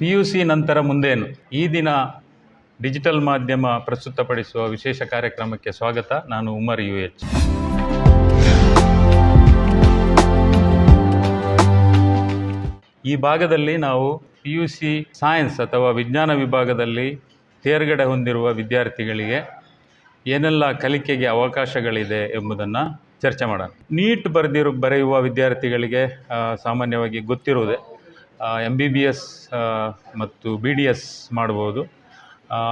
P U C ನಂತರ ಮುಂದೇನು? ಈ ದಿನ ಡಿಜಿಟಲ್ ಮಾಧ್ಯಮ ಪ್ರಸ್ತುತಪಡಿಸುವ ವಿಶೇಷ ಕಾರ್ಯಕ್ರಮಕ್ಕೆ ಸ್ವಾಗತ. ನಾನು ಉಮರ್ ಯು ಎಚ್ ಈ ಭಾಗದಲ್ಲಿ ನಾವು ಪಿ ಯು ಸಿ ಸೈನ್ಸ್ ಅಥವಾ ವಿಜ್ಞಾನ ವಿಭಾಗದಲ್ಲಿ ತೇರ್ಗಡೆ ಹೊಂದಿರುವ ವಿದ್ಯಾರ್ಥಿಗಳಿಗೆ ಏನೆಲ್ಲ ಕಲಿಕೆಗೆ ಅವಕಾಶಗಳಿದೆ ಎಂಬುದನ್ನು ಚರ್ಚೆ ಮಾಡೋಣ. ನೀಟ್ ಬರೆದಿರು ಬರೆಯುವ ವಿದ್ಯಾರ್ಥಿಗಳಿಗೆ ಸಾಮಾನ್ಯವಾಗಿ ಗೊತ್ತಿರುವುದೇ ಎಂ ಬಿ ಬಿ ಎಸ್ ಮತ್ತು ಬಿ ಡಿ ಎಸ್ ಮಾಡ್ಬೋದು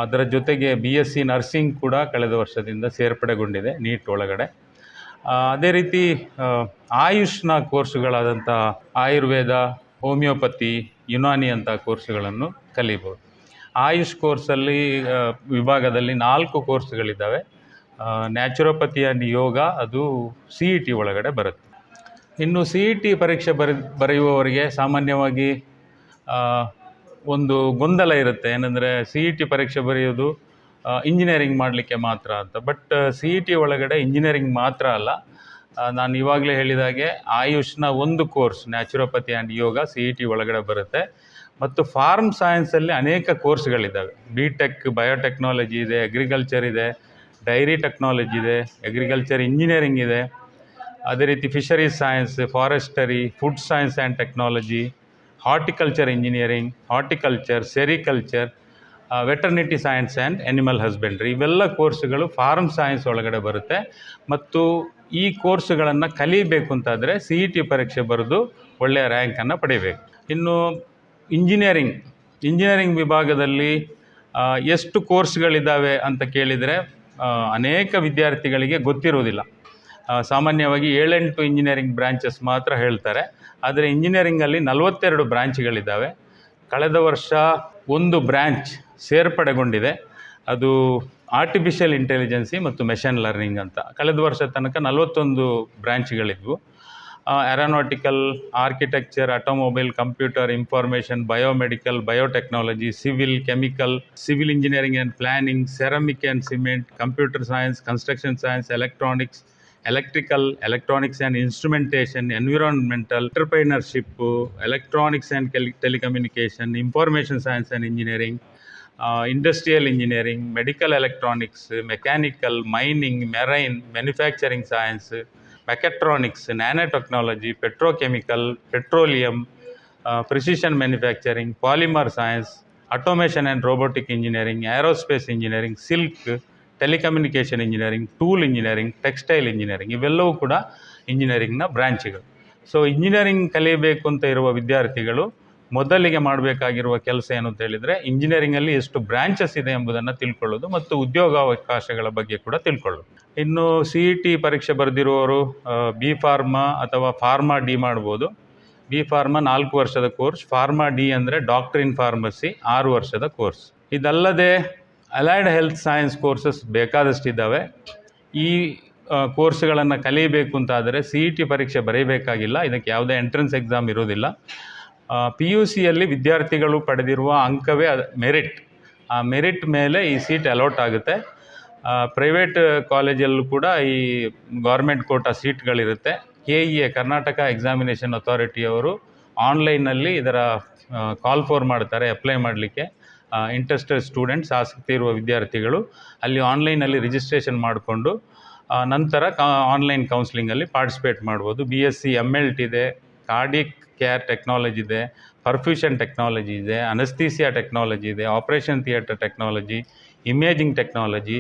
ಅದರ ಜೊತೆಗೆ ಬಿ ಎಸ್ ಸಿ ನರ್ಸಿಂಗ್ ಕೂಡ ಕಳೆದ ವರ್ಷದಿಂದ ಸೇರ್ಪಡೆಗೊಂಡಿದೆ, ನೀಟ್ ಒಳಗಡೆ. ಅದೇ ರೀತಿ ಆಯುಷ್ನ ಕೋರ್ಸುಗಳಾದಂಥ ಆಯುರ್ವೇದ, ಹೋಮಿಯೋಪತಿ, ಯುನಾನಿ ಅಂತ ಕೋರ್ಸುಗಳನ್ನು ಕಲಿಬೋದು ಆಯುಷ್ ಕೋರ್ಸಲ್ಲಿ ವಿಭಾಗದಲ್ಲಿ ನಾಲ್ಕು ಕೋರ್ಸ್ಗಳಿದ್ದಾವೆ. ನ್ಯಾಚುರೋಪತಿ ಆ್ಯಂಡ್ ಯೋಗ ಅದು ಸಿ ಇ ಟಿ ಒಳಗಡೆ ಬರುತ್ತೆ. ಇನ್ನು ಸಿ ಇ ಟಿ ಪರೀಕ್ಷೆ ಬರೆ, ಬರೆಯುವವರಿಗೆ ಸಾಮಾನ್ಯವಾಗಿ ಒಂದು ಗೊಂದಲ ಇರುತ್ತೆ. ಏನಂದರೆ ಸಿ ಇ ಟಿ ಪರೀಕ್ಷೆ ಬರೆಯೋದು ಇಂಜಿನಿಯರಿಂಗ್ ಮಾಡಲಿಕ್ಕೆ ಮಾತ್ರ ಅಂತ. ಬಟ್ ಸಿ ಇ ಟಿ ಒಳಗಡೆ ಇಂಜಿನಿಯರಿಂಗ್ ಮಾತ್ರ ಅಲ್ಲ. ನಾನು ಇವಾಗಲೇ ಹೇಳಿದಾಗೆ ಆಯುಷ್ನ ಒಂದು course naturopathy and yoga C E T ಒಳಗಡೆ ಬರುತ್ತೆ. ಮತ್ತು ಫಾರ್ಮ್ ಸೈನ್ಸಲ್ಲಿ ಅನೇಕ ಕೋರ್ಸ್ಗಳಿದ್ದಾವೆ. ಬಿ ಟೆಕ್ ಬಯೋಟೆಕ್ನಾಲಜಿ ಇದೆ ಅಗ್ರಿಕಲ್ಚರ್ ಇದೆ ಡೈರಿ ಟೆಕ್ನಾಲಜಿ ಇದೆ ಅಗ್ರಿಕಲ್ಚರ್ ಇಂಜಿನಿಯರಿಂಗ್ ಇದೆ. ಅದೇ ರೀತಿ fisheries science forestry food science and technology horticulture engineering horticulture sericulture veterinary science and animal husbandry ಇವೆಲ್ಲ ಕೋರ್ಸ್ಗಳು ಫಾರ್ಮ್ ಸೈನ್ಸ್ ಒಳಗಡೆ ಬರುತ್ತೆ. ಮತ್ತು ಈ ಕೋರ್ಸ್ಗಳನ್ನು ಕಲಿಬೇಕು ಅಂತಾದರೆ ಸಿ ಇ ಟಿ ಪರೀಕ್ಷೆ ಬರೆದು ಒಳ್ಳೆಯ ರ್ಯಾಂಕನ್ನು ಪಡಿಬೇಕು. ಇನ್ನು ಇಂಜಿನಿಯರಿಂಗ್ ಇಂಜಿನಿಯರಿಂಗ್ ವಿಭಾಗದಲ್ಲಿ ಎಷ್ಟು ಕೋರ್ಸ್ಗಳಿದ್ದಾವೆ ಅಂತ ಕೇಳಿದರೆ ಅನೇಕ ವಿದ್ಯಾರ್ಥಿಗಳಿಗೆ ಗೊತ್ತಿರುವುದಿಲ್ಲ. ಸಾಮಾನ್ಯವಾಗಿ ಏಳೆಂಟು ಇಂಜಿನಿಯರಿಂಗ್ ಬ್ರಾಂಚಸ್ ಮಾತ್ರ ಹೇಳ್ತಾರೆ. ಆದರೆ ಇಂಜಿನಿಯರಿಂಗಲ್ಲಿ ನಲವತ್ತೆರಡು ಬ್ರಾಂಚ್ಗಳಿದ್ದಾವೆ ಕಳೆದ ವರ್ಷ ಒಂದು ಬ್ರ್ಯಾಂಚ್ ಸೇರ್ಪಡೆಗೊಂಡಿದೆ. ಅದು ಆರ್ಟಿಫಿಷಿಯಲ್ ಇಂಟೆಲಿಜೆನ್ಸಿ ಮತ್ತು ಮೆಷಿನ್ ಲರ್ನಿಂಗ್ ಅಂತ. ಕಳೆದ ವರ್ಷ ತನಕ ನಲವತ್ತೊಂದು ಬ್ರ್ಯಾಂಚ್ಗಳಿದ್ವು aeronautical architecture automobile computer information biomedical biotechnology civil chemical civil engineering and planning ceramic and cement computer science construction science electronics electrical electronics and instrumentation environmental entrepreneurship electronics and telecommunication information science and engineering industrial engineering medical electronics mechanical mining marine manufacturing science mechatronics nano technology petrochemical petroleum precision manufacturing polymer science automation and robotic engineering aerospace engineering silk telecommunication engineering, tool engineering, textile engineering ಇವೆಲ್ಲವೂ ಕೂಡ ಇಂಜಿನಿಯರಿಂಗ್ನ ಬ್ರ್ಯಾಂಚ್ಗಳು so engineering ಕಲಿಯಬೇಕು ಅಂತ ಇರುವ ವಿದ್ಯಾರ್ಥಿಗಳು ಮೊದಲಿಗೆ ಮಾಡಬೇಕಾಗಿರುವ ಕೆಲಸ ಏನು ಅಂತ ಹೇಳಿದರೆ ಇಂಜಿನಿಯರಿಂಗಲ್ಲಿ ಎಷ್ಟು ಬ್ರಾಂಚಸ್ ಇದೆ ಎಂಬುದನ್ನು ತಿಳ್ಕೊಳ್ಳೋದು ಮತ್ತು ಉದ್ಯೋಗಾವಕಾಶಗಳ ಬಗ್ಗೆ ಕೂಡ ತಿಳ್ಕೊಳ್ಳೋದು. ಇನ್ನು ಸಿ ಇ ಟಿ ಪರೀಕ್ಷೆ ಬರೆದಿರುವವರು ಬಿ ಫಾರ್ಮಾ ಅಥವಾ ಫಾರ್ಮಾ ಡಿ ಮಾಡ್ಬೋದು. ಬಿ ಫಾರ್ಮಾ ನಾಲ್ಕು ವರ್ಷದ ಕೋರ್ಸ್ ಫಾರ್ಮಾ ಡಿ ಅಂದರೆ ಡಾಕ್ಟರ್ ಇನ್ ಫಾರ್ಮಸಿ ಆರು ವರ್ಷದ ಕೋರ್ಸ್. ಇದಲ್ಲದೆ ಅಲೈಡ್ ಹೆಲ್ತ್ ಸೈನ್ಸ್ ಕೋರ್ಸಸ್ ಬೇಕಾದಷ್ಟಿದ್ದಾವೆ. ಈ ಕೋರ್ಸ್ಗಳನ್ನು ಕಲಿಯಬೇಕು ಅಂತಾದರೆ ಸಿ ಇ ಟಿ ಪರೀಕ್ಷೆ ಬರೀಬೇಕಾಗಿಲ್ಲ. ಇದಕ್ಕೆ ಯಾವುದೇ ಎಂಟ್ರೆನ್ಸ್ ಎಕ್ಸಾಮ್ ಇರೋದಿಲ್ಲ ಪಿ ಯು ಸಿಯಲ್ಲಿ ವಿದ್ಯಾರ್ಥಿಗಳು ಪಡೆದಿರುವ ಅಂಕವೇ ಮೆರಿಟ್ ಆ ಮೆರಿಟ್ ಮೇಲೆ ಈ ಸೀಟ್ ಅಲಾಟ್ ಆಗುತ್ತೆ. ಪ್ರೈವೇಟ್ ಕಾಲೇಜಲ್ಲೂ ಕೂಡ ಈ government quota ಸೀಟ್ಗಳಿರುತ್ತೆ K E A Karnataka examination ಅಥಾರಿಟಿಯವರು ಆನ್ಲೈನಲ್ಲಿ ಇದರ ಕಾಲ್ ಫೋರ್ ಮಾಡ್ತಾರೆ ಅಪ್ಲೈ ಮಾಡಲಿಕ್ಕೆ. ಇಂಟ್ರೆಸ್ಟೆಡ್ ಸ್ಟೂಡೆಂಟ್ಸ್ ಆಸಕ್ತಿ ಇರುವ ವಿದ್ಯಾರ್ಥಿಗಳು ಅಲ್ಲಿ ಆನ್ಲೈನಲ್ಲಿ ರಿಜಿಸ್ಟ್ರೇಷನ್ ಮಾಡಿಕೊಂಡು ನಂತರ ಆನ್ಲೈನ್ ಕೌನ್ಸ್ಲಿಂಗಲ್ಲಿ ಪಾರ್ಟಿಸಿಪೇಟ್ ಮಾಡ್ಬೋದು. B S C M L T ಇದೆ ಕಾರ್ಡಿಕ್ ಕೇರ್ ಟೆಕ್ನಾಲಜಿ ಇದೆ ಪರ್ಫ್ಯೂಷನ್ ಟೆಕ್ನಾಲಜಿ ಇದೆ ಅನಸ್ತೀಸಿಯಾ ಟೆಕ್ನಾಲಜಿ ಇದೆ operation theatre technology imaging technology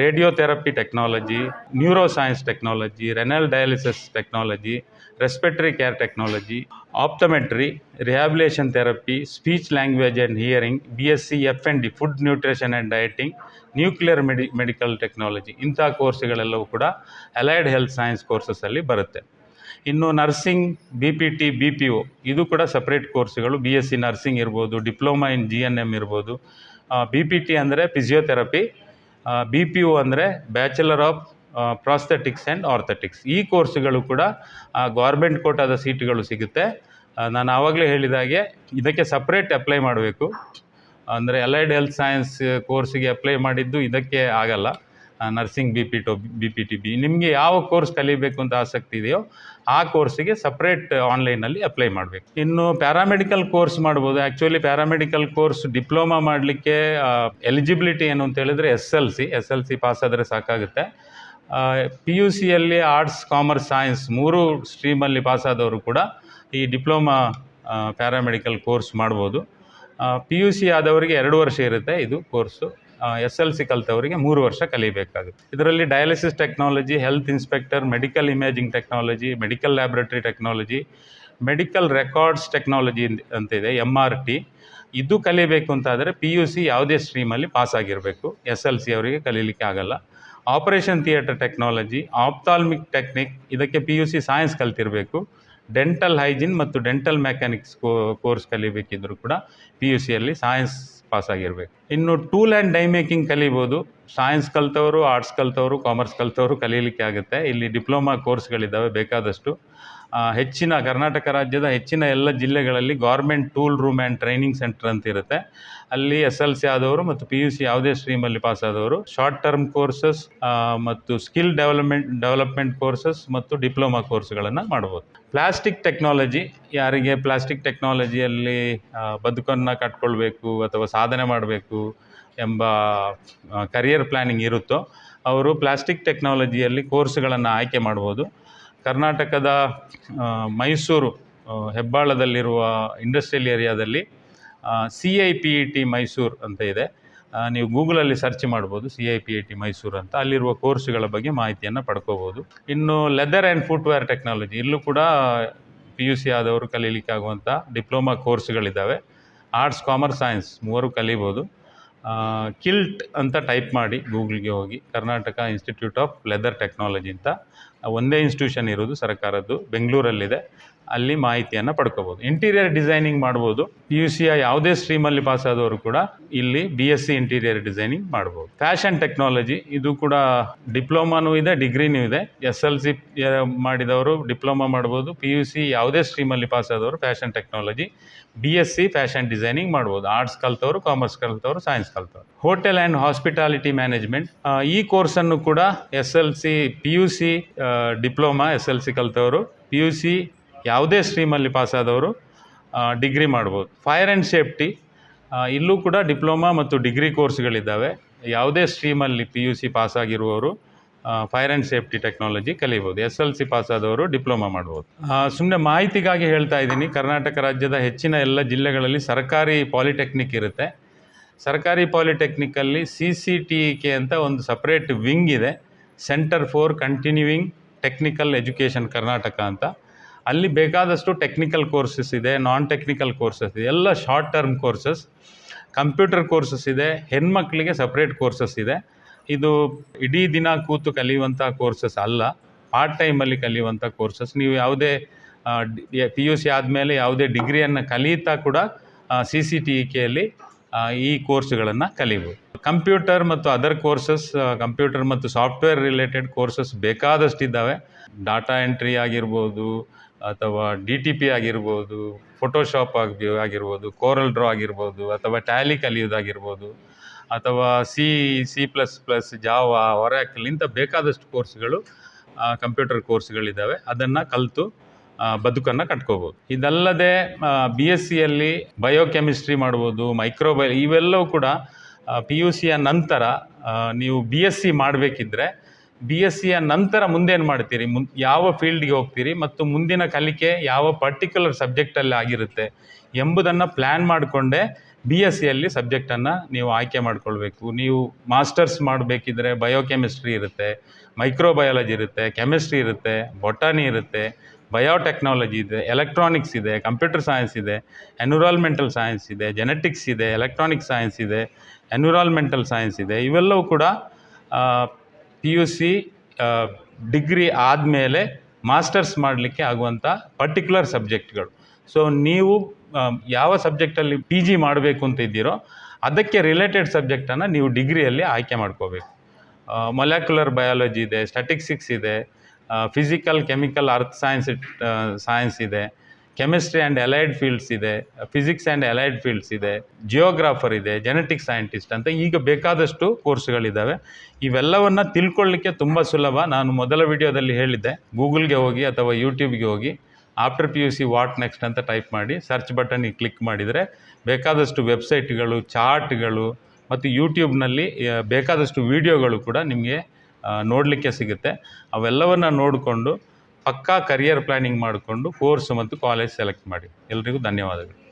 radiotherapy technology neuro science technology renal dialysis technology rehabilitation therapy speech language and hearing B S C F N D food nutrition and dieting nuclear medi medical technology ಇಂಥ ಕೋರ್ಸ್ಗಳೆಲ್ಲವೂ ಕೂಡ allied health science ಕೋರ್ಸಸ್ಸಲ್ಲಿ ಬರುತ್ತೆ. ಇನ್ನು nursing B P T B P O ಇದು ಕೂಡ separate ಕೋರ್ಸ್ಗಳು B S C nursing ಇರ್ಬೋದು diploma in G N M ಇರ್ಬೋದು. ಬಿ ಪಿ ಟಿ ಅಂದರೆ ಫಿಸಿಯೋಥೆರಪಿ ಬಿ ಪಿ ಒ ಅಂದರೆ bachelor of prosthetics and orthotics ಈ ಕೋರ್ಸ್ಗಳು ಕೂಡ ಗೌರ್ಮೆಂಟ್ ಕೋಟಾದ ಸೀಟ್ಗಳು ಸಿಗುತ್ತೆ. ನಾನು ಆವಾಗಲೇ ಹೇಳಿದ ಹಾಗೆ, ಇದಕ್ಕೆ ಸಪ್ರೇಟ್ ಅಪ್ಲೈ ಮಾಡಬೇಕು. ಅಂದರೆ ಅಲೈಡ್ ಹೆಲ್ತ್ ಸೈನ್ಸ್ ಕೋರ್ಸಿಗೆ ಅಪ್ಲೈ ಮಾಡಿದ್ದು ಇದಕ್ಕೆ ಆಗಲ್ಲ. Nursing B P to B P T B ನಿಮಗೆ ಯಾವ ಕೋರ್ಸ್ ಕಲಿಬೇಕು ಅಂತ ಆಸಕ್ತಿ ಇದೆಯೋ, ಆ ಕೋರ್ಸಿಗೆ ಸಪ್ರೇಟ್ ಆನ್ಲೈನಲ್ಲಿ ಅಪ್ಲೈ ಮಾಡಬೇಕು. ಇನ್ನು ಪ್ಯಾರಾಮೆಡಿಕಲ್ ಕೋರ್ಸ್ ಮಾಡ್ಬೋದು. ಆ್ಯಕ್ಚುಲಿ ಪ್ಯಾರಾಮೆಡಿಕಲ್ ಕೋರ್ಸ್ ಡಿಪ್ಲೊಮಾ ಮಾಡಲಿಕ್ಕೆ ಎಲಿಜಿಬಿಲಿಟಿ ಏನು ಅಂತ ಹೇಳಿದ್ರೆ S L C S L C pass ಆದರೆ ಸಾಕಾಗುತ್ತೆ. ಪಿ ಯು ಸಿಯಲ್ಲಿ ಆರ್ಟ್ಸ್ ಕಾಮರ್ಸ್ ಸೈನ್ಸ್ ಮೂರು ಸ್ಟ್ರೀಮಲ್ಲಿ ಪಾಸಾದವರು ಕೂಡ ಈ ಡಿಪ್ಲೊಮಾ ಪ್ಯಾರಾಮೆಡಿಕಲ್ ಕೋರ್ಸ್ ಮಾಡ್ಬೋದು. ಪಿ ಯು ಸಿ ಆದವರಿಗೆ ಎರಡು ವರ್ಷ ಇರುತ್ತೆ ಇದು ಕೋರ್ಸು ಎಸ್ ಎಲ್ ಸಿ ಕಲಿತವರಿಗೆ ಮೂರು ವರ್ಷ ಕಲಿಬೇಕಾಗುತ್ತೆ. ಇದರಲ್ಲಿ dialysis technology health inspector medical imaging technology medical laboratory technology medical records technology ಅಂತಿದೆ ಎಂ ಆರ್ ಟಿ ಇದು ಕಲಿಬೇಕು ಅಂತಾದರೆ ಪಿ ಯು ಸಿ ಯಾವುದೇ ಸ್ಟ್ರೀಮಲ್ಲಿ ಪಾಸ್ ಆಗಿರಬೇಕು. ಎಸ್ ಎಲ್ ಸಿ ಅವರಿಗೆ ಕಲೀಲಿಕ್ಕೆ ಆಗಲ್ಲ. Operation theatre technology, ophthalmic technique, ಇದಕ್ಕೆ ಪಿ ಯು ಸಿ ಸೈನ್ಸ್ ಕಲ್ತಿರಬೇಕು. ಡೆಂಟಲ್ ಹೈಜಿನ್ ಮತ್ತು ಡೆಂಟಲ್ ಮೆಕ್ಯಾನಿಕ್ಸ್ ಕೋರ್ಸ್ ಕಲಿಬೇಕಿದ್ರು ಕೂಡ ಪಿ ಯು ಸಿಯಲ್ಲಿ ಸೈನ್ಸ್ ಪಾಸ್ ಆಗಿರಬೇಕು. ಇನ್ನು ಟೂಲ್ ಆ್ಯಂಡ್ ಡೈ ಮೇಕಿಂಗ್ ಕಲಿಬೋದು. ಸೈನ್ಸ್ ಕಲಿತವರು ಆರ್ಟ್ಸ್ ಕಲಿತವರು ಕಾಮರ್ಸ್ ಕಲಿತವರು ಕಲೀಲಿಕ್ಕೆ ಆಗುತ್ತೆ. ಇಲ್ಲಿ ಡಿಪ್ಲೊಮಾ ಕೋರ್ಸ್ಗಳಿದ್ದಾವೆ ಬೇಕಾದಷ್ಟು. ಹೆಚ್ಚಿನ ಕರ್ನಾಟಕ ರಾಜ್ಯದ ಹೆಚ್ಚಿನ ಎಲ್ಲ ಜಿಲ್ಲೆಗಳಲ್ಲಿ government tool room and training centre ಅಂತ ಇರುತ್ತೆ. ಅಲ್ಲಿ ಎಸ್ ಎಲ್ ಸಿ ಆದವರು ಮತ್ತು ಪಿ ಯು ಸಿ ಯಾವುದೇ ಸ್ಟ್ರೀಮಲ್ಲಿ ಪಾಸ್ ಆದವರು. ಶಾರ್ಟ್ ಟರ್ಮ್ ಕೋರ್ಸಸ್ ಮತ್ತು ಸ್ಕಿಲ್ ಡೆವಲಪ್ಮೆಂಟ್ ಡೆವಲಪ್ಮೆಂಟ್ ಕೋರ್ಸಸ್ ಮತ್ತು ಡಿಪ್ಲೊಮಾ ಕೋರ್ಸ್ಗಳನ್ನು ಮಾಡ್ಬೋದು. ಪ್ಲಾಸ್ಟಿಕ್ ಟೆಕ್ನಾಲಜಿ ಯಾರಿಗೆ ಪ್ಲಾಸ್ಟಿಕ್ ಟೆಕ್ನಾಲಜಿಯಲ್ಲಿ ಬದುಕನ್ನು ಕಟ್ಕೊಳ್ಬೇಕು ಅಥವಾ ಸಾಧನೆ ಮಾಡಬೇಕು ಎಂಬ ಕರಿಯರ್ ಪ್ಲ್ಯಾನಿಂಗ್ ಇರುತ್ತೋ, ಅವರು ಪ್ಲಾಸ್ಟಿಕ್ ಟೆಕ್ನಾಲಜಿಯಲ್ಲಿ ಕೋರ್ಸ್ಗಳನ್ನು ಆಯ್ಕೆ ಮಾಡ್ಬೋದು. ಕರ್ನಾಟಕದ ಮೈಸೂರು ಹೆಬ್ಬಾಳದಲ್ಲಿರುವ ಇಂಡಸ್ಟ್ರಿಯಲ್ ಏರಿಯಾದಲ್ಲಿ C I P E T Mysuru ಅಂತ ಇದೆ. ನೀವು ಗೂಗಲಲ್ಲಿ ಸರ್ಚ್ ಮಾಡ್ಬೋದು C I P I T Mysuru ಅಂತ. ಅಲ್ಲಿರುವ ಕೋರ್ಸ್ಗಳ ಬಗ್ಗೆ ಮಾಹಿತಿಯನ್ನು ಪಡ್ಕೋಬೋದು. ಇನ್ನು ಲೆದರ್ ಆ್ಯಂಡ್ ಫುಟ್ವೇರ್ ಟೆಕ್ನಾಲಜಿ ಇಲ್ಲೂ ಕೂಡ ಪಿ ಯು ಸಿ ಆದವರು ಕಲೀಲಿಕ್ಕೆ ಆಗುವಂಥ ಡಿಪ್ಲೊಮಾ ಕೋರ್ಸ್ಗಳಿದ್ದಾವೆ ಆರ್ಟ್ಸ್ ಕಾಮರ್ಸ್ ಸೈನ್ಸ್ ಮೂವರು ಕಲಿಬೋದು. ಕಿಲ್ಟ್ ಅಂತ ಟೈಪ್ ಮಾಡಿ ಗೂಗಲ್ಗೆ ಹೋಗಿ, Karnataka institute of leather technology ಅಂತ ಒಂದೇ ಇನ್ಸ್ಟಿಟ್ಯೂಷನ್ ಇರೋದು ಸರ್ಕಾರದ್ದು, ಬೆಂಗಳೂರಲ್ಲಿದೆ. ಅಲ್ಲಿ ಮಾಹಿತಿಯನ್ನು ಪಡ್ಕೋಬೋದು. ಇಂಟೀರಿಯರ್ ಡಿಸೈನಿಂಗ್ ಮಾಡ್ಬೋದು. ಪಿ ಯು ಸಿಯ ಯಾವುದೇ ಸ್ಟ್ರೀಮಲ್ಲಿ ಪಾಸ್ ಆದವರು ಕೂಡ ಇಲ್ಲಿ B S C interior designing ಮಾಡ್ಬೋದು. ಫ್ಯಾಷನ್ ಟೆಕ್ನಾಲಜಿ ಇದು ಕೂಡ ಡಿಪ್ಲೊಮಾನೂ ಇದೆ, ಡಿಗ್ರಿನೂ ಇದೆ. ಎಸ್ ಎಲ್ ಸಿ ಮಾಡಿದವರು ಡಿಪ್ಲೊಮಾ ಮಾಡ್ಬೋದು. ಪಿ ಯು ಸಿ ಯಾವುದೇ ಸ್ಟ್ರೀಮಲ್ಲಿ ಪಾಸ್ ಆದವರು fashion technology B S C fashion designing ಮಾಡ್ಬೋದು. ಆರ್ಟ್ಸ್ ಕಲ್ತವರು ಕಾಮರ್ಸ್ ಕಲ್ತವರು ಸೈನ್ಸ್ ಕಲ್ತವರು. ಹೋಟೆಲ್ ಆ್ಯಂಡ್ ಹಾಸ್ಪಿಟಾಲಿಟಿ ಮ್ಯಾನೇಜ್ಮೆಂಟ್ ಈ ಕೋರ್ಸನ್ನು ಕೂಡ S L C P U C diploma S L C ಕಲ್ತವರು. P U C ಯಾವುದೇ ಸ್ಟ್ರೀಮಲ್ಲಿ ಪಾಸಾದವರು ಡಿಗ್ರಿ ಮಾಡ್ಬೋದು. ಫೈರ್ ಆ್ಯಂಡ್ ಸೇಫ್ಟಿ ಇಲ್ಲೂ ಕೂಡ ಡಿಪ್ಲೊಮಾ ಮತ್ತು ಡಿಗ್ರಿ ಕೋರ್ಸ್ಗಳಿದ್ದಾವೆ. ಯಾವುದೇ ಸ್ಟ್ರೀಮಲ್ಲಿ ಪಿ ಯು ಸಿ ಪಾಸಾಗಿರುವವರು ಫೈರ್ ಆ್ಯಂಡ್ ಸೇಫ್ಟಿ ಟೆಕ್ನಾಲಜಿ ಕಲಿಬೋದು. ಎಸ್ ಎಲ್ ಸಿ ಪಾಸಾದವರು ಡಿಪ್ಲೊಮಾ ಮಾಡ್ಬೋದು. ಸುಮ್ಮನೆ ಮಾಹಿತಿಗಾಗಿ ಹೇಳ್ತಾ ಇದ್ದೀನಿ. ಕರ್ನಾಟಕ ರಾಜ್ಯದ ಹೆಚ್ಚಿನ ಎಲ್ಲ ಜಿಲ್ಲೆಗಳಲ್ಲಿ ಸರ್ಕಾರಿ ಪಾಲಿಟೆಕ್ನಿಕ್ ಇರುತ್ತೆ. ಸರ್ಕಾರಿ ಪಾಲಿಟೆಕ್ನಿಕ್ಕಲ್ಲಿ ಸಿ ಸಿ ಟಿ ಕೆ ಅಂತ ಒಂದು ಸಪ್ರೇಟ್ ವಿಂಗ್ ಇದೆ. Centre for continuing technical education Karnataka ಅಂತ. ಅಲ್ಲಿ ಬೇಕಾದಷ್ಟು ಟೆಕ್ನಿಕಲ್ ಕೋರ್ಸಸ್ ಇದೆ ನಾನ್ ಟೆಕ್ನಿಕಲ್ ಕೋರ್ಸಸ್ ಇದೆ, ಎಲ್ಲ short term courses computer courses ಇದೆ, ಹೆಣ್ಮಕ್ಳಿಗೆ ಸಪ್ರೇಟ್ ಕೋರ್ಸಸ್ ಇದೆ. ಇದು ಇಡೀ ದಿನ ಕೂತು ಕಲಿಯುವಂಥ ಕೋರ್ಸಸ್ ಅಲ್ಲ ಪಾರ್ಟ್ ಟೈಮಲ್ಲಿ ಕಲಿಯುವಂಥ ಕೋರ್ಸಸ್ ನೀವು ಯಾವುದೇ ಪಿ ಯು ಸಿ ಆದಮೇಲೆ ಯಾವುದೇ ಡಿಗ್ರಿಯನ್ನು ಕಲಿಯುತ್ತಾ ಕೂಡ ಸಿ ಸಿ ಟಿ ಕೆಯಲ್ಲಿ ಈ ಕೋರ್ಸ್ಗಳನ್ನು ಕಲಿಬೋದು. ಕಂಪ್ಯೂಟರ್ ಮತ್ತು ಅದರ್ ಕೋರ್ಸಸ್ ಕಂಪ್ಯೂಟರ್ ಮತ್ತು ಸಾಫ್ಟ್ವೇರ್ ರಿಲೇಟೆಡ್ ಕೋರ್ಸಸ್ ಬೇಕಾದಷ್ಟಿದ್ದಾವೆ. ಡಾಟಾ ಎಂಟ್ರಿ ಆಗಿರ್ಬೋದು ಅಥವಾ ಡಿ ಟಿ ಪಿ ಆಗಿರ್ಬೋದು ಫೋಟೋಶಾಪ್ ಆಗಿ, ಆಗಿರ್ಬೋದು ಕೋರಲ್ ಡ್ರಾ ಆಗಿರ್ಬೋದು, ಅಥವಾ ಟ್ಯಾಲಿ ಕಲಿಯೋದಾಗಿರ್ಬೋದು ಅಥವಾ C C plus plus Java Oracle ಇಂಥ ಬೇಕಾದಷ್ಟು ಕೋರ್ಸ್ಗಳು ಕಂಪ್ಯೂಟರ್ ಕೋರ್ಸ್ಗಳಿದ್ದಾವೆ ಅದನ್ನು ಕಲಿತು ಬದುಕನ್ನು ಕಟ್ಕೋಬೋದು. ಇದಲ್ಲದೆ ಬಿ ಎಸ್ ಸಿಯಲ್ಲಿ ಬಯೋಕೆಮಿಸ್ಟ್ರಿ ಮಾಡ್ಬೋದು ಮೈಕ್ರೋಬಯೋ ಇವೆಲ್ಲವೂ ಕೂಡ ಪಿ ಯು ಸಿಯ ನಂತರ ನೀವು ಬಿ ಎಸ್ ಸಿ ಮಾಡಬೇಕಿದ್ರೆ ಬಿ ಎಸ್ ಸಿಯ ನಂತರ ಮುಂದೇನು ಮಾಡ್ತೀರಿ? ಮುನ್, ಯಾವ ಫೀಲ್ಡ್ಗೆ ಹೋಗ್ತೀರಿ? ಮತ್ತು ಮುಂದಿನ ಕಲಿಕೆ ಯಾವ ಪರ್ಟಿಕ್ಯುಲರ್ ಸಬ್ಜೆಕ್ಟಲ್ಲಿ ಆಗಿರುತ್ತೆ ಎಂಬುದನ್ನು ಪ್ಲ್ಯಾನ್ ಮಾಡಿಕೊಂಡೇ ಬಿ ಎಸ್ ಸಿಯಲ್ಲಿ ಸಬ್ಜೆಕ್ಟನ್ನು ನೀವು ಆಯ್ಕೆ ಮಾಡ್ಕೊಳ್ಬೇಕು. ನೀವು ಮಾಸ್ಟರ್ಸ್ ಮಾಡಬೇಕಿದ್ರೆ ಬಯೋಕೆಮಿಸ್ಟ್ರಿ ಇರುತ್ತೆ ಮೈಕ್ರೋಬಯಾಲಜಿ ಇರುತ್ತೆ ಕೆಮಿಸ್ಟ್ರಿ ಇರುತ್ತೆ ಬೊಟಾನಿ ಇರುತ್ತೆ ಬಯೋಟೆಕ್ನಾಲಜಿ ಇದೆ ಎಲೆಕ್ಟ್ರಾನಿಕ್ಸ್ ಇದೆ ಕಂಪ್ಯೂಟರ್ ಸೈನ್ಸ್ ಇದೆ ಎನ್ವಿರಾಲ್ಮೆಂಟಲ್ ಸೈನ್ಸ್ ಇದೆ ಜೆನೆಟಿಕ್ಸ್ ಇದೆ ಎಲೆಕ್ಟ್ರಾನಿಕ್ ಸೈನ್ಸ್ ಇದೆ ಎನ್ವಿರಾಲ್ಮೆಂಟಲ್ ಸೈನ್ಸ್ ಇದೆ. ಇವೆಲ್ಲವೂ ಕೂಡ ಪಿ ಯು ಸಿ ಡಿಗ್ರಿ ಆದಮೇಲೆ ಮಾಸ್ಟರ್ಸ್ ಮಾಡಲಿಕ್ಕೆ ಆಗುವಂಥ ಪರ್ಟಿಕ್ಯುಲರ್ ಸಬ್ಜೆಕ್ಟ್ಗಳು ಸೊ ನೀವು ಯಾವ ಸಬ್ಜೆಕ್ಟಲ್ಲಿ ಪಿ ಜಿ ಮಾಡಬೇಕು ಅಂತ ಇದ್ದೀರೋ, ಅದಕ್ಕೆ ರಿಲೇಟೆಡ್ ಸಬ್ಜೆಕ್ಟನ್ನು ನೀವು ಡಿಗ್ರಿಯಲ್ಲಿ ಆಯ್ಕೆ ಮಾಡ್ಕೋಬೇಕು. ಮೊಲ್ಯಾಕ್ಯುಲರ್ ಬಯಾಲಜಿ ಇದೆ ಸ್ಟ್ಯಾಟಿಕ್ಸಿಕ್ಸ್ ಇದೆ physical chemical earth science science ಇದೆ. ಕೆಮಿಸ್ಟ್ರಿ ಆ್ಯಂಡ್ ಅಲೈಡ್ ಫೀಲ್ಡ್ಸ್ ಇದೆ ಫಿಸಿಕ್ಸ್ ಆ್ಯಂಡ್ ಅಲೈಡ್ ಫೀಲ್ಡ್ಸ್ ಇದೆ ಜಿಯೋಗ್ರಾಫರ್ ಇದೆ ಜೆನೆಟಿಕ್ ಸೈಂಟಿಸ್ಟ್ ಅಂತ ಈಗ ಬೇಕಾದಷ್ಟು ಕೋರ್ಸ್ಗಳಿದ್ದಾವೆ. ಇವೆಲ್ಲವನ್ನು ತಿಳ್ಕೊಳ್ಳಿಕ್ಕೆ ತುಂಬ ಸುಲಭ. ನಾನು ಮೊದಲ ವಿಡಿಯೋದಲ್ಲಿ ಹೇಳಿದ್ದೆ, ಗೂಗಲ್ಗೆ ಹೋಗಿ ಅಥವಾ ಯೂಟ್ಯೂಬ್ಗೆ ಹೋಗಿ after P U C what next ಅಂತ ಟೈಪ್ ಮಾಡಿ ಸರ್ಚ್ ಬಟನಿಗೆ ಕ್ಲಿಕ್ ಮಾಡಿದರೆ ಬೇಕಾದಷ್ಟು ವೆಬ್ಸೈಟ್ಗಳು ಚಾರ್ಟ್ಗಳು ಮತ್ತು ಯೂಟ್ಯೂಬ್ನಲ್ಲಿ ಬೇಕಾದಷ್ಟು ವಿಡಿಯೋಗಳು ಕೂಡ ನಿಮಗೆ ನೋಡಲಿಕ್ಕೆ ಸಿಗುತ್ತೆ. ಅವೆಲ್ಲವನ್ನು ನೋಡಿಕೊಂಡು ಪಕ್ಕಾ ಕರಿಯರ್ ಪ್ಲ್ಯಾನಿಂಗ್ ಮಾಡಿಕೊಂಡು ಕೋರ್ಸ್ ಮತ್ತು ಕಾಲೇಜ್ ಸೆಲೆಕ್ಟ್ ಮಾಡಿ. ಎಲ್ರಿಗೂ ಧನ್ಯವಾದಗಳು.